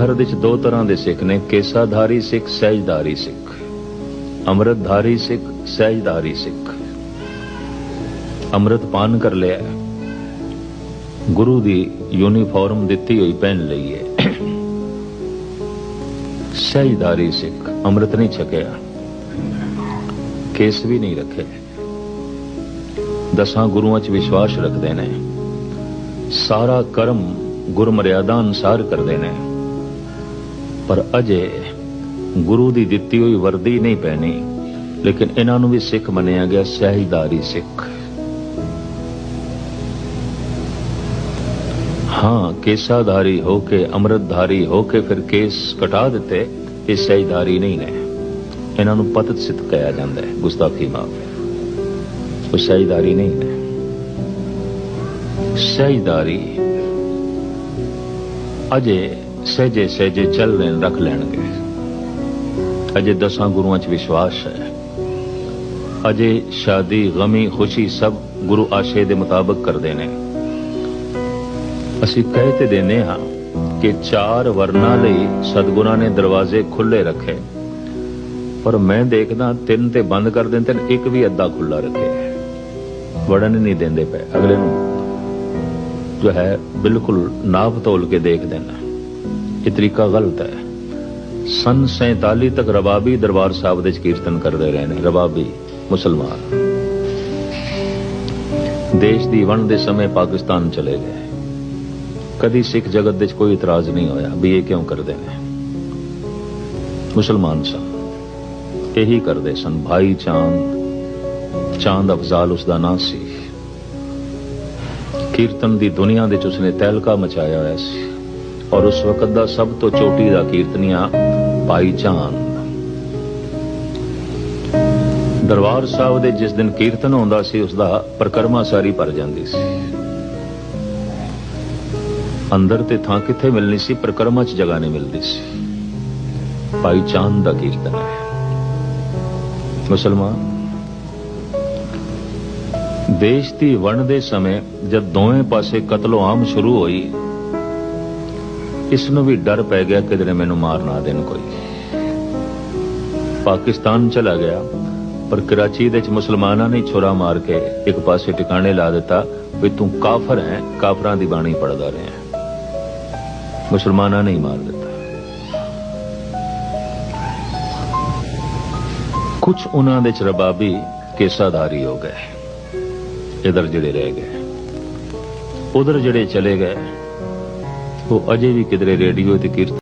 ਭਾਰਤ ਵਿੱਚ ਦੋ ਤਰ੍ਹਾਂ ਦੇ ਸਿੱਖ ਨੇ, ਕੇਸਾਧਾਰੀ ਸਿੱਖ, ਸਹਿਜਧਾਰੀ ਸਿੱਖ। ਅੰਮ੍ਰਿਤਧਾਰੀ ਸਿੱਖ, ਸਹਿਜਧਾਰੀ ਸਿੱਖ। ਅੰਮ੍ਰਿਤ ਪਾਨ ਕਰ ਲਿਆ। ਗੁਰੂ ਦੀ ਯੂਨੀਫਾਰਮ ਦਿੱਤੀ ਹੋਈ ਪਹਿਨ ਲਈ ਹੈ। ਸਹਿਜਧਾਰੀ ਸਿੱਖ, ਅੰਮ੍ਰਿਤ ਨਹੀਂ ਛਕਿਆ। ਕੇਸ ਵੀ ਨਹੀਂ ਰੱਖੇ। ਦਸਾਂ ਗੁਰੂਆਂ 'ਚ ਵਿਸ਼ਵਾਸ ਰੱਖਦੇ ਨੇ। ਸਾਰਾ ਕਰਮ ਗੁਰਮਰਿਆਦਾ ਅਨੁਸਾਰ ਕਰਦੇ ਨੇ। ਪਰ ਅਜੇ ਗੁਰੂ ਦੀ ਦਿੱਤੀ ਹੋਈ ਵਰਦੀ ਨਹੀਂ ਪਹਿਨੀ ਲੇਕਿਨ ਇਹਨਾਂ ਨੂੰ ਵੀ ਸਿੱਖ ਮੰਨਿਆ ਗਿਆ ਸਹਿਜਦਾਰੀ ਸਿੱਖ। ਹਾਂ, ਕੇਸਾਧਾਰੀ ਹੋ ਕੇ, ਅੰਮ੍ਰਿਤਧਾਰੀ ਹੋ ਕੇ ਫਿਰ ਕੇਸ ਕਟਾ ਦਿੱਤੇ, ਇਹ ਸਹਿਜਦਾਰੀ ਨਹੀਂ ਨੇ। ਇਹਨਾਂ ਨੂੰ ਪਤਤ ਸਿੱਧ ਕਿਹਾ ਜਾਂਦਾ ਹੈ, ਗੁਸਤਾਖੀ ਮਾਫ। ਉਹ ਸਹਿਜਦਾਰੀ ਨਹੀਂ ਨੇ। ਸਹਿਜਦਾਰੀ ਅਜੇ ਸਹਜੇ ਸਹਜੇ ਚੱਲ ਲੈਣ, ਰੱਖ ਲੈਣਗੇ। ਅਜੇ ਦਸਾਂ ਗੁਰੂਆਂ 'ਚ ਵਿਸ਼ਵਾਸ ਹੈ। ਅਜੇ ਸ਼ਾਦੀ, ਗਮੀ, ਖੁਸ਼ੀ ਸਭ ਗੁਰੂ ਆਸ਼ੇ ਦੇ ਮੁਤਾਬਕ ਕਰਦੇ ਨੇ। ਅਸੀਂ ਕਹਿ ਤੇ ਦਿੰਦੇ ਹਾਂ ਕਿ ਚਾਰ ਵਰਨਾ ਲਈ ਸਤਗੁਰਾਂ ਨੇ ਦਰਵਾਜ਼ੇ ਖੁੱਲੇ ਰੱਖੇ। ਪਰ ਮੈਂ ਦੇਖਦਾ ਤਿੰਨ ਤੇ ਬੰਦ ਕਰ ਦਿੰਦੇ ਨੇ, ਇੱਕ ਵੀ ਅੱਧਾ ਖੁੱਲਾ ਰੱਖੇ। ਵੜਨ ਨਹੀਂ ਦਿੰਦੇ ਪਏ। ਅਗਲੇ ਨੂੰ ਜੋ ਹੈ ਬਿਲਕੁਲ ਨਾਪ ਤੋਲ ਕੇ ਦੇਖਦੇ ਨੇ ਇਹ ਤਰੀਕਾ ਗਲਤ ਹੈ। ਸਨ 47 ਤੱਕ ਰਬਾਬੀ ਦਰਬਾਰ ਸਾਹਿਬ ਦੇ ਕੀਰਤਨ ਕਰਦੇ ਰਹੇ ਨੇ ਰਬਾਬੀ ਮੁਸਲਮਾਨ। ਦੇਸ਼ ਦੀ ਵੰਡ ਦੇ ਸਮੇਂ ਪਾਕਿਸਤਾਨ ਚਲੇ ਗਏ। ਕਦੀ ਸਿੱਖ ਜਗਤ ਵਿੱਚ ਕੋਈ ਇਤਰਾਜ਼ ਨਹੀਂ ਹੋਇਆ ਵੀ ਇਹ ਕਿਉਂ ਕਰਦੇ ਨੇ। ਮੁਸਲਮਾਨ ਸਨ। ਇਹੀ ਕਰਦੇ ਸਨ, ਭਾਈ ਚਾਂਦ ਚਾਂਦ ਅਫਜ਼ਾਲ ਉਸ ਦਾ ਨਾਂ ਸੀ। ਕੀਰਤਨ ਦੀ ਦੁਨੀਆ ਦੇ ਚ ਉਸਨੇ ਤਹਿਲਕਾ ਮਚਾਇਆ ਹੋਇਆ ਸੀ। ਔਰ ਉਸ ਵਕਤ ਦਾ ਸਭ ਤੋਂ ਚੋਟੀ ਦਾ ਕੀਰਤਨੀਆ ਭਾਈ ਚਾਂਦ। ਦਰਬਾਰ ਸਾਹਿਬ ਦੇ ਜਿਸ ਦਿਨ ਕੀਰਤਨ ਹੁੰਦਾ ਸੀ, ਉਸ ਦਾ ਪ੍ਰਕਰਮਾ ਸਾਰੀ ਭਰ ਜਾਂਦੀ ਸੀ। ਅੰਦਰ ਤੇ ਥਾਂ ਕਿੱਥੇ ਮਿਲਣੀ ਸੀ, ਪ੍ਰਕਰਮਾ 'ਚ ਜਗ੍ਹਾ ਨਹੀਂ ਮਿਲਦੀ ਸੀ। ਭਾਈ ਚਾਂਦ ਦਾ ਕੀਰਤਨ ਹੈ। ਮੁਸਲਮਾਨ, ਦੇਸ਼ ਦੀ ਵੰਡ ਦੇ ਸਮੇਂ ਜਦ ਦੋਵੇਂ ਪਾਸੇ ਕਤਲੋ ਆਮ ਸ਼ੁਰੂ ਹੋਈ ਇਸ ਨੂੰ ਵੀ ਡਰ ਪੈ ਗਿਆ ਕਿਧਰੇ ਮੈਨੂੰ ਮਾਰ ਨਾ ਦੇਣ ਕੋਈ। ਪਾਕਿਸਤਾਨ ਚਲਾ ਗਿਆ, ਪਰ ਕਰਾਚੀ ਦੇ ਵਿੱਚ ਮੁਸਲਮਾਨਾਂ ਨੇ ਛੁਰਾ ਮਾਰ ਕੇ ਇੱਕ ਪਾਸੇ ਟਿਕਾਣੇ ਲਾ ਦਿੱਤਾ ਵੀ ਤੂੰ ਕਾਫਰ ਹੈ, ਕਾਫਰਾਂ ਦੀ ਬਾਣੀ ਪੜਦਾ ਰਿਹਾ ਮੁਸਲਮਾਨਾਂ ਨੇ ਹੀ ਮਾਰ ਦਿੱਤਾ। ਕੁਝ ਉਹਨਾਂ ਦੇ ਚ ਰਬਾਬੀ ਕੇਸਾਧਾਰੀ ਹੋ ਗਏ। ਇਧਰ ਜਿਹੜੇ ਰਹਿ ਗਏ, ਉਧਰ ਜਿਹੜੇ ਚਲੇ ਗਏ ਉਹ ਅਜੇ ਵੀ ਕਿਧਰੇ ਰੇਡੀਓ ਤੇ ਕੀਰਤਨ